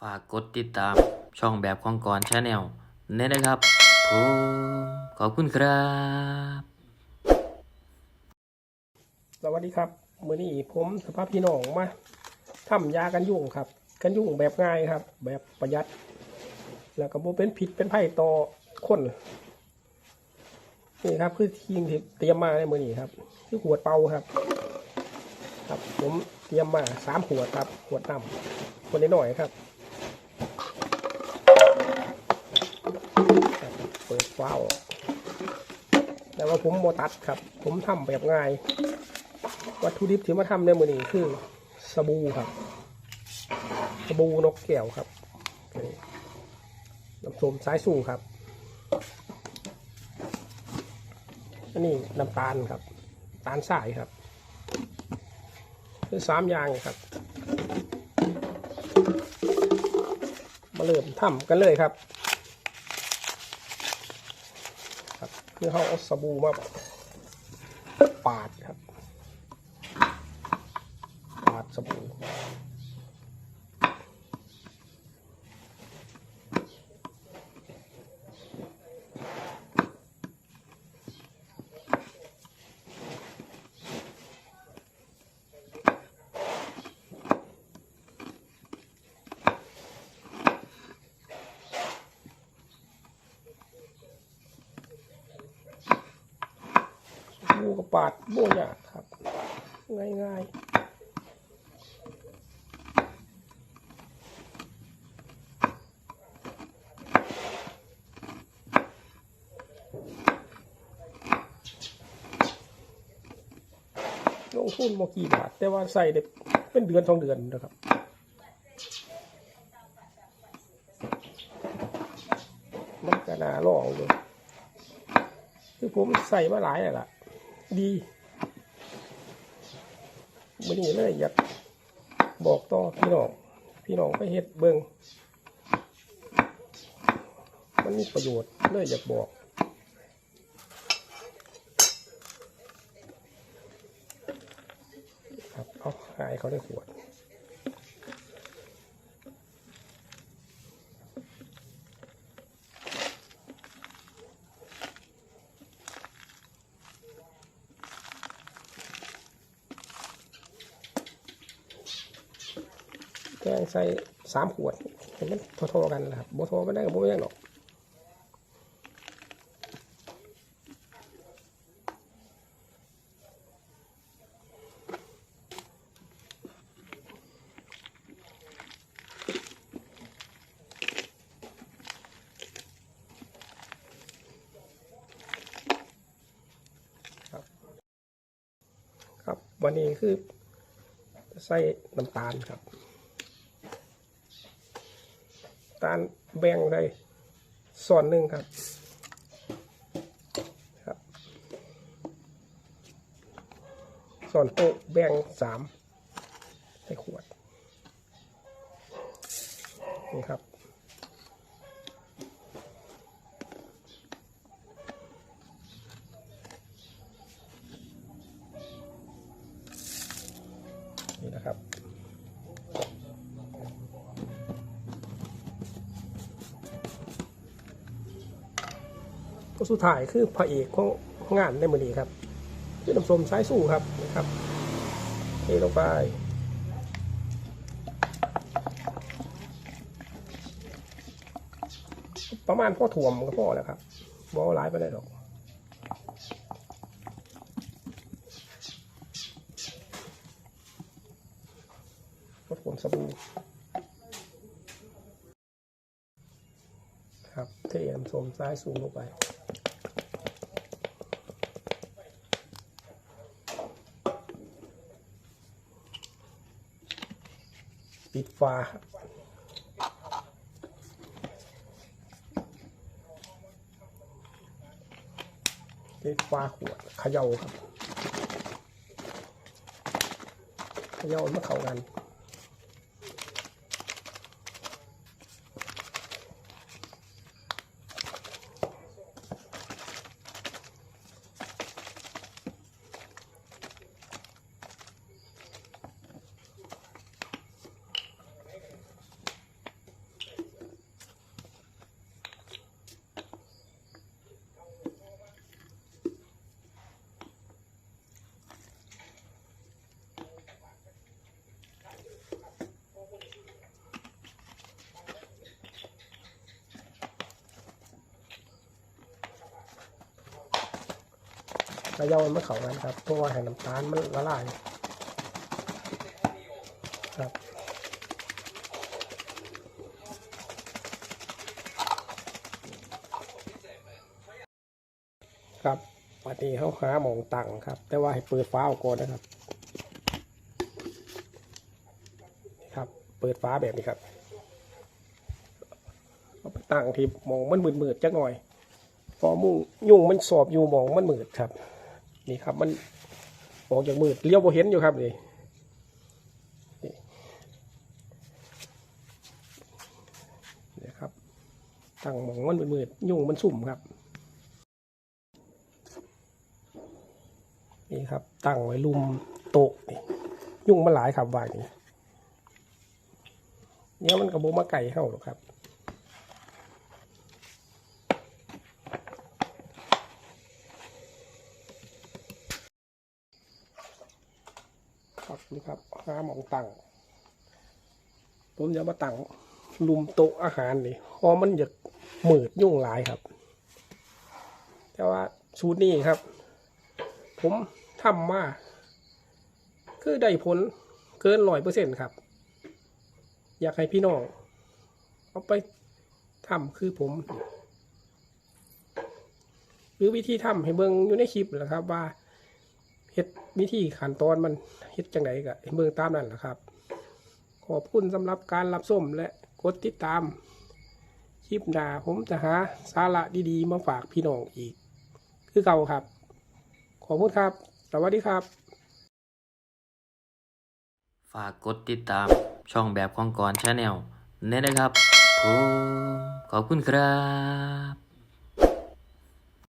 ฝากกดติดตามช่องแบบของกรชาแนลนี่นะครับผมขอบคุณครับ สวัสดีครับมื้อนี้ผมสภาพพี่น้องมาทำยากันยุงครับ กันยุงแบบง่ายครับ แบบประหยัด แล้วก็บ่เป็นผิดเป็นภัยต่อคนนี่ครับคือทีมที่เตรียมมาในมื้อนี้ครับ คือขวดเป่าครับ ครับ ผมเตรียมมาสามขวดครับ ขวดน้ำขวดน้อยๆครับครับ เปิดฟ้าวแล้วว่าผมโมตัดครับ ผมทำแบบง่าย วัตถุดิบที่มาทำในมือนี้คือสบู่ครับ สบู่นกแก้วครับน้ำส้มสายสูครับอันนี้น้ำตาลครับ ตาลสายครับคือสามอย่างครับ มาเริ่มทำกันเลยครับ ครับคือเขาเอาสบู่มาปาดครับ ปาดสบู่ สบู่กับปาดโบยากครับ ง่ายๆลงทุนมากี่บาท แต่ว่าใส่ได้เป็นเดือนสองเดือนนะครับมันก็น่าลองเลยคือผมใส่มาหลายแล้วล่ะ ดีมันนี้เลยอยากบอกต่อพี่น้อง พี่น้องไปเฮ็ดเบิงมันมีประโยชน์เลยอยากบอก ครับ เอาหายเขาได้ขวด งใส่สามขวดเห็นมันโทๆกันนะครับโบโทอกันได้กับโบไม่ได้หรอกครับวันนี้คือใส่น้ำตาลครับ ตาลแบ่งได้ส่วนหนึ่งครับครับส่วนโต๊ะแบ่งสามใส่ขวดนี่ครับนี่นะครับ ตัวสุดท้ายคือพระเอกของงานในมือนี้ครับคือน้ำส้มสายสู้ครับนะครับเทลงไปประมาณพ่อถ่วมก็พอแล้วครับบอร้ายไปได้หรอกพ่อถ่วมสบู่ครับเทน้ำส้มสายสูงลงไป ปิดฝาปิดฝาขวดเขย่าครับเขย่ามาเข้ากัน เย่ามันเข้ากันครับเพราะว่าให้น้ำตาลมันละลายครับครับวันนี้เขาหาหมองตังครับ แต่ว่าให้เปิดฟ้าออกก่อนนะครับ ครับ เปิดฟ้าแบบนี้ครับเอาไปตั้งที่มองมันมืดๆจักหน่อยเพอมุ่งยุ่งมันสอบอยู่มองมันมืดครับ นี่ครับ มันออกจากมืดเลี้ยวโบเห็นอยู่ครับนี่นี่ครับตั้งหมองมันมืดยุงมันสุ่มครับ นี่ครับ ตั้งไว้ลุมโต๊ะนี่ยุ่งมาหลายครับวายนี้เนี่ยมันกระโบมาไก่เข้าหรอกครับ ครับนี่ครับหาหมองตั้งผมจะมาตังลุมโต๊ะอาหารนี่เพราะมันอยากหมืดยุ่งหลายครับ แต่ว่าสูตรนี้ครับ ผมทำมาคือได้ผลเกินร้อยเปอร์เซ็นครับ อยากให้พี่น้องเอาไปทำคือผม หรือวิธีทำให้เบิ่งอยู่ในคลิปแหละครับว่า เฮ็ดวิธีขั้นตอนมันเฮ็ดจังไดก็เบิ่งตามนั่นแหละครับ ขอบคุณสำหรับการรับชมและกดติดตาม คลิปหน้าผมจะหาสาระดีๆ มาฝากพี่น้องอีก คือเก่าครับ ขอบคุณครับ สวัสดีครับ ฝากกดติดตามช่องแบบของกรชาแนลเนี่นะครับผมขอบคุณครับ